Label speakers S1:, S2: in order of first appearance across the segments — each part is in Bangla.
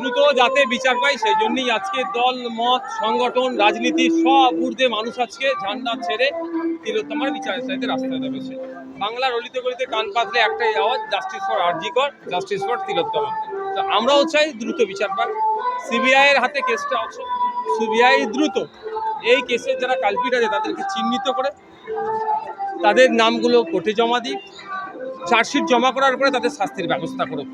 S1: দ্রুত যাতে বিচার পাই, সেই জন্যই আজকে দল, মত, সংগঠন, রাজনীতি সব ঊর্ধ্বে মানুষ আজকে ঝান্ডা ছেড়ে তিলোত্তমার বিচারের চাইতে রাস্তায় নেমেছে বাংলার অলিতে গলিতে কান পাতলে একটাই আওয়াজ justice for RG Kar justice for Tilottama. তো আমরাও চাই দ্রুত বিচার পাক। সিবিআই এর হাতে কেসটা আছে। সিবিআই দ্রুত এই কেসের যারা কালপিট আছে, তাদেরকে চিহ্নিত করে, তাদের নামগুলো কোর্টে জমা দিই চার্জশিট জমা করার পরে তাদের শাস্তির ব্যবস্থা করুক।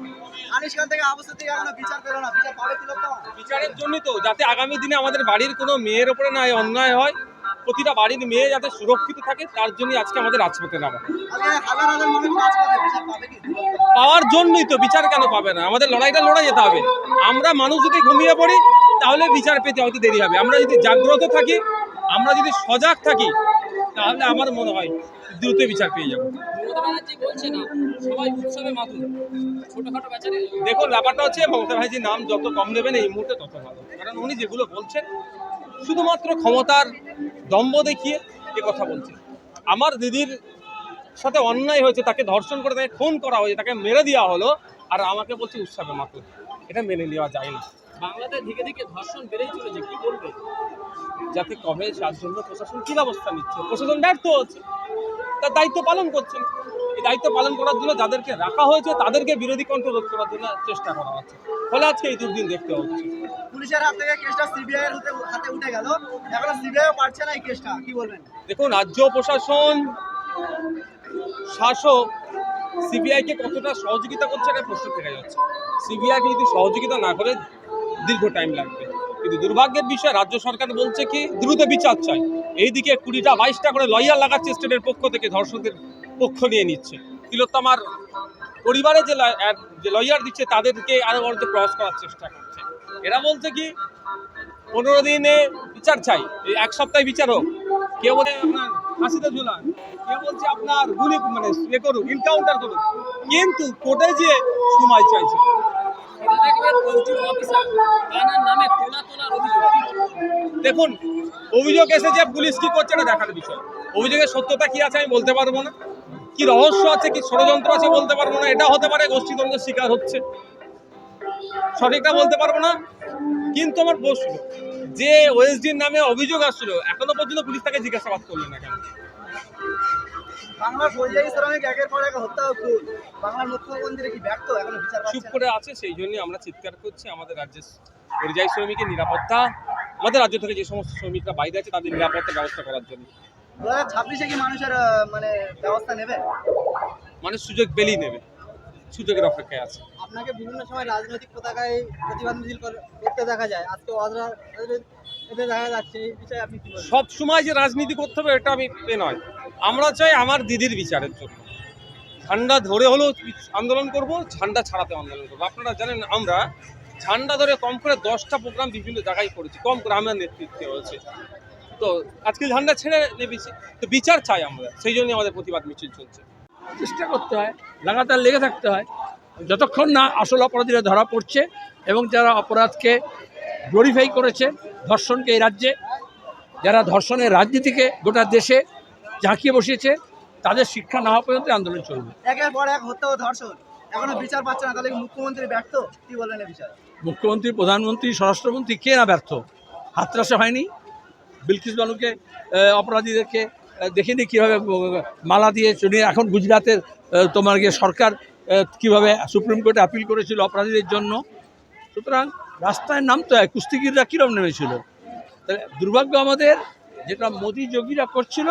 S1: বিচারের জন্যই তো যাতে আগামী দিনে আমাদের বাড়ির কোনো মেয়ের ওপরে না অন্যায় হয় প্রতিটা বাড়ির মেয়ে যাতে সুরক্ষিত থাকে তার জন্যই আজকে আমাদের রাজপথে নামা।
S2: তিলোত্তমা?
S1: পাওয়ার জন্যই তো বিচার কেন পাবে না? আমাদের লড়াইটা লড়াই যেতে হবে। আমরা মানুষ যদি ঘুমিয়ে পড়ি তাহলে বিচার পেতে হয়তো দেরি হবে। আমরা যদি জাগ্রত থাকি আমরা যদি সজাগ থাকি তাহলে আমার মনে হয় দ্রুত বিচার পেয়ে যাব। দেখুন ব্যাপারটা হচ্ছে মমতা ভাইজির নাম যত কম নেবেন এই মুহূর্তে তত ভালো। কারণ উনি যেগুলো বলছেন শুধুমাত্র ক্ষমতার দম্ভ দেখিয়ে এ কথা বলছেন। আমার দিদির সাথে অন্যায় হয়েছে তাকে ধর্ষণ করে তাকে খুন করা হয়েছে তাকে মেরে দেওয়া হলো আর আমাকে বলছে উৎসবে মাত্র এটা মেনে নেওয়া যায় না।
S3: বাংলাতে ধীরে ধীরে ধর্ষণ বেড়েই চলেছে কি বলবে
S1: যাতে কমে তার জন্য প্রশাসন কি ব্যবস্থা নিচ্ছে? প্রশাসন ব্যর্থ হচ্ছে। তার দায়িত্ব পালন করছেন এই দায়িত্ব পালন করার জন্য যাদেরকে রাখা হয়েছে তাদেরকে বিরোধী কণ্ঠ রোধ করার জন্য চেষ্টা করা হচ্ছে। ফলে আজকে এই দুর্দিন দেখতে হচ্ছে।
S2: পুলিশের হাত থেকে কেসটা সিবিআই এর হাতে উঠে গেল। এখনও সিবিআই পারছে না এই কেসটা। কি বলবেন?
S1: দেখুন রাজ্য প্রশাসন শাসক সিবিআইকে কতটা সহযোগিতা করছে এটা প্রশ্ন থেকে যাচ্ছে। সিবিআইকে যদি সহযোগিতা না করে দীর্ঘ টাইম লাগবে। কিন্তু দুর্ভাগ্যের বিষয়, রাজ্য সরকার বলছে কি, দ্রুত বিচার চাই। এইদিকে কুড়িটা, বাইশটা করে লয়ার লাগাচ্ছে স্টেটের পক্ষ থেকে, ধর্ষকদের পক্ষ নিয়ে নিচ্ছে। তিলোত্তমার পরিবারে যে যে লয়ার দিচ্ছে, তাদেরকে আরও বড় ক্রস করার চেষ্টা করছে। এরা বলছে কি, পনেরো দিনে বিচার চাই এক সপ্তাহে বিচার হোক। কেউ বলে আপনার ফাঁসিতে ঝুলান কেউ বলছে আপনার গুলি মানে ইয়ে করুন এনকাউন্টার করুন কিন্তু কোর্টে যে সময় চাইছে দেখুন, অভিযোগ এসেছে, পুলিশ কি করছে না দেখার বিষয়। অভিযোগের সত্যতা কি আছে আমি বলতে পারব না। কি রহস্য আছে, কি ষড়যন্ত্র আছে বলতে পারব না। এটা হতে পারে গোষ্ঠীদ্বন্দ্বের শিকার হচ্ছে। সঠিকটা বলতে পারব না, কিন্তু আমার প্রশ্ন, যে ওএসডির নামে অভিযোগ আসছিল, এখনও পর্যন্ত পুলিশ তাকে জিজ্ঞাসাবাদ করল না কেন?
S2: বাংলার পরিযায়ী শ্রমিক একের পর এক হত্যা খুন। বাংলার মুখ্যমন্ত্রী কি ব্যর্থ? এখনও বিচার
S1: চুপ করে আছে সেই জন্যই আমরা চিৎকার করছি আমাদের রাজ্যের পরিযায়ী শ্রমিকের নিরাপত্তা আমাদের রাজ্য থেকে যে সমস্ত শ্রমিকরা বাইরে আছে তাদের নিরাপত্তা ব্যবস্থা করার জন্য।
S2: দু হাজার ছাব্বিশে কি মানুষের মানে ব্যবস্থা নেবে?
S1: মানুষ সুযোগ পেলেই নেবে সুযোগের অপেক্ষায় আছে।
S2: আপনাকে বিভিন্ন সময় রাজনৈতিক পতাকায় প্রতিবাদ মিছিল করে- করতে দেখা যায়। আজকে অজরা দেখা যাচ্ছে এই বিষয়ে আপনি
S1: সব সময় যে রাজনীতি করতে হবে এটা আমি এ নয়। আমরা চাই আমার দিদির বিচারের জন্য। ঝান্ডা ধরে হলেও আন্দোলন করব, ঝান্ডা ছাড়াতে আন্দোলন করব। আপনারা জানেন আমরা ঝান্ডা ধরে কম করে দশটা প্রোগ্রাম বিভিন্ন জায়গায় করেছি, কম করে আমার নেতৃত্বে হয়েছে। তো আজকে ঝান্ডা ছেড়ে নেবেছি তো বিচার চাই আমরা, সেই জন্য আমাদের প্রতিবাদ মিছিল চলছে।
S4: চেষ্টা করতে হয়, লাগাতার লেগে থাকতে হয়। যতক্ষণ না আসল অপরাধীরা ধরা পড়ছে এবং যারা অপরাধকে গ্লোরিফাই করেছে, ধর্ষণকে এই রাজ্যে, যারা ধর্ষণের রাজনীতিকে গোটা দেশে ঝাঁকিয়ে বসিয়েছে তাদের শিক্ষা না হওয়া পর্যন্ত আন্দোলন চলবে।
S2: একের পর এক হত্যা ধর্ষণ। এখনও বিচার পাচ্ছে না তাহলে মুখ্যমন্ত্রী ব্যর্থ? কি বিষয়ে?
S4: মুখ্যমন্ত্রী প্রধানমন্ত্রী স্বরাষ্ট্রমন্ত্রী কে না ব্যর্থ? হাতরাসে হয়নি? বিলকিস বানুকে অপরাধীদেরকে দেখিনি কীভাবে মালা দিয়ে চলে এখন গুজরাতের তোমার গিয়ে সরকার কীভাবে সুপ্রিম কোর্টে আপিল করেছিল অপরাধীদের জন্য? সুতরাং রাস্তায় নামতে হয় কুস্তিগিররা কীরকম নেমেছিল? তাহলে দুর্ভাগ্য আমাদের যেটা মোদি যোগীরা করছিল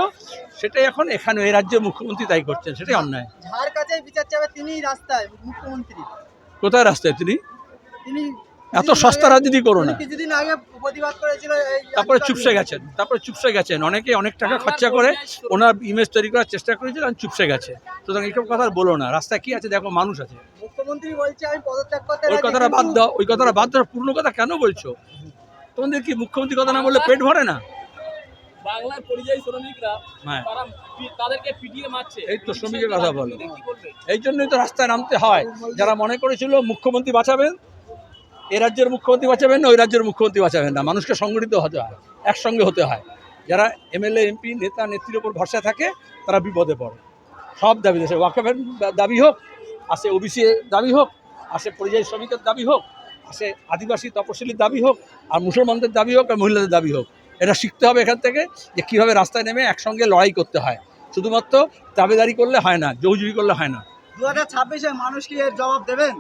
S4: সেটাই এখন এখানে এই রাজ্যের মুখ্যমন্ত্রী তাই করছেন সেটাই অন্যায়।
S2: যার কাছে বিচার চাবে তিনিই রাস্তায় মুখ্যমন্ত্রী।
S4: কোথায় রাস্তায় তিনি?
S2: তিনি
S4: এত সস্তা রাজনীতি করো না।
S2: কিছুদিন আগে প্রতিবাদ করেছিল
S4: তারপরে চুপসে গেছেন তারপরে চুপসে গেছেন। অনেকে অনেক টাকা খরচা করে ওনার ইমেজ তৈরি করার চেষ্টা করেছিল করেছিলেন চুপসে গেছে। সুতরাং এইসব কথা আর বলো না। রাস্তায় কি আছে? দেখো মানুষ আছে।
S2: মুখ্যমন্ত্রী বলছে আমি পদত্যাগ করতে
S4: ওই কথাটা বাদ দাও ওই কথাটা বাদ দাও পূর্ণ কথা কেন বলছো? তোমাদের কি মুখ্যমন্ত্রী কথা না বললে পেট ভরে না?
S3: বাংলার পরিযায়ী শ্রমিকরা
S4: হ্যাঁ।
S3: তারা তাদেরকে পিটিয়ে মারছে।
S4: এই তো শ্রমিকের কথা বলো। এই জন্যই তো রাস্তায় নামতে হয়। যারা মনে করেছিল মুখ্যমন্ত্রী বাঁচাবেন এ রাজ্যের মুখ্যমন্ত্রী বাঁচাবেন না ওই রাজ্যের মুখ্যমন্ত্রী বাঁচাবেন না। মানুষকে সংগঠিত হতে হয় একসঙ্গে হতে হয়। যারা এমএলএ এমপি নেতা নেত্রীর ওপর ভরসা থাকে তারা বিপদে পড়ে। সব দাবি দেশে। ওয়াকফের দাবি হোক আসে ওবিসি দাবি হোক আসে পরিযায়ী শ্রমিকের দাবি হোক আসে আদিবাসী তপশিলির দাবি হোক আর মুসলমানদের দাবি হোক আর মহিলাদের দাবি হোক। এটা শিখতে হবে এখান থেকে যে কীভাবে রাস্তায় নেমে একসঙ্গে লড়াই করতে হয়। শুধুমাত্র দাবিদারি করলে হয় না জৌজুরি করলে হয় না।
S2: দু হাজার ছাব্বিশে মানুষ কি এর জবাব দেবেন?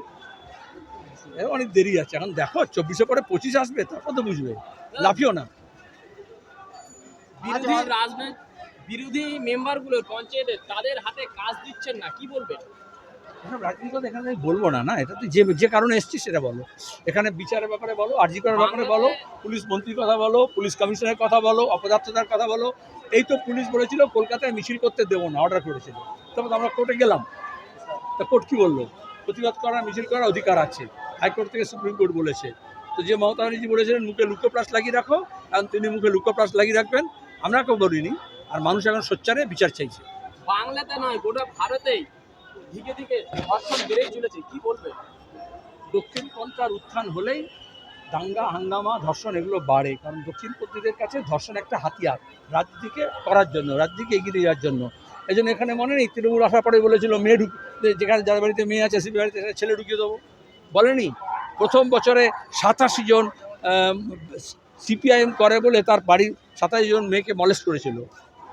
S4: অনেক দেরি আছে এখন দেখো চব্বিশে পরে পঁচিশ আসবে তারপর তো বুঝবে। লাফিও না।
S3: বিরোধী রাজনৈতিক বিরোধী মেম্বারগুলো পঞ্চায়েতের তাদের হাতে কাজ দিচ্ছেন না কি বলবেন?
S4: রাজনীতি কথা এখানে আমি বলব না না? এটা তো যে যে কারণে এসছি সেটা বলো। এখানে বিচারের ব্যাপারে বলো আর্জি করার ব্যাপারে বলো পুলিশ মন্ত্রীর কথা বলো পুলিশ কমিশনের কথা বলো অপদার্থতার কথা বলো এই তো পুলিশ বলেছিল কলকাতায় মিছিল করতে দেবো না অর্ডার করেছিল। তবে আমরা কোর্টে গেলাম। তা কোর্ট কি বলল? প্রতিবাদ করার মিছিল করার অধিকার আছে। হাইকোর্ট থেকে সুপ্রিম কোর্ট বলেছে। তো যে মমতা ব্যানার্জি বলেছিলেন মুখে লুকোপ্লাস লাগিয়ে রাখো। এখন তিনি মুখে লুকোপ্লাস লাগিয়ে রাখবেন। আমরা কেউ বলিনি। আর মানুষ এখন সোচ্চারে বিচার চাইছে।
S3: বাংলাতে নয় গোটা ভারতেই। দিকে দিকে ধর্ষণ বেড়েই চলেছে, কি বলবেন
S4: দক্ষিণ পন্থার উত্থান হলেই দাঙ্গা, হাঙ্গামা, ধর্ষণ এগুলো বাড়ে, কারণ দক্ষিণপন্থীদের কাছে ধর্ষণ একটা হাতিয়ার, রাজনীতিকে করার জন্য, রাজনীতিকে এগিয়ে যাওয়ার জন্য। এই জন্য এখানে মনে নেই, তৃণমূল আসার পরে বলেছিল, মেয়ে ঢুক যেখানে যার বাড়িতে মেয়ে আছে সেই বাড়িতে ছেলে ঢুকিয়ে দেবো। বলেনি। প্রথম বছরে সাতাশি জন সিপিআইএম করে বলে তার বাড়ির সাতাশি জন মেয়েকে মলেস্ট করেছিল।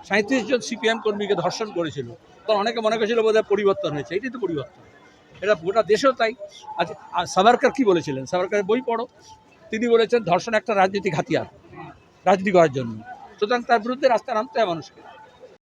S4: সাঁত্রিশ জন সিপিএম কর্মীকে ধর্ষণ করেছিল। তখন অনেকে মনে করেছিল বোধহয় পরিবর্তন হয়েছে, এটাই তো পরিবর্তন। এটা গোটা দেশেও তাই। আচ্ছা সাভারকার কী বলেছিলেন? সাভারকারের বই পড়ো। তিনি বলেছেন, ধর্ষণ একটা রাজনৈতিক হাতিয়ার, রাজনীতি করার জন্য। সুতরাং তার বিরুদ্ধে রাস্তা নামতে হয় মানুষকে।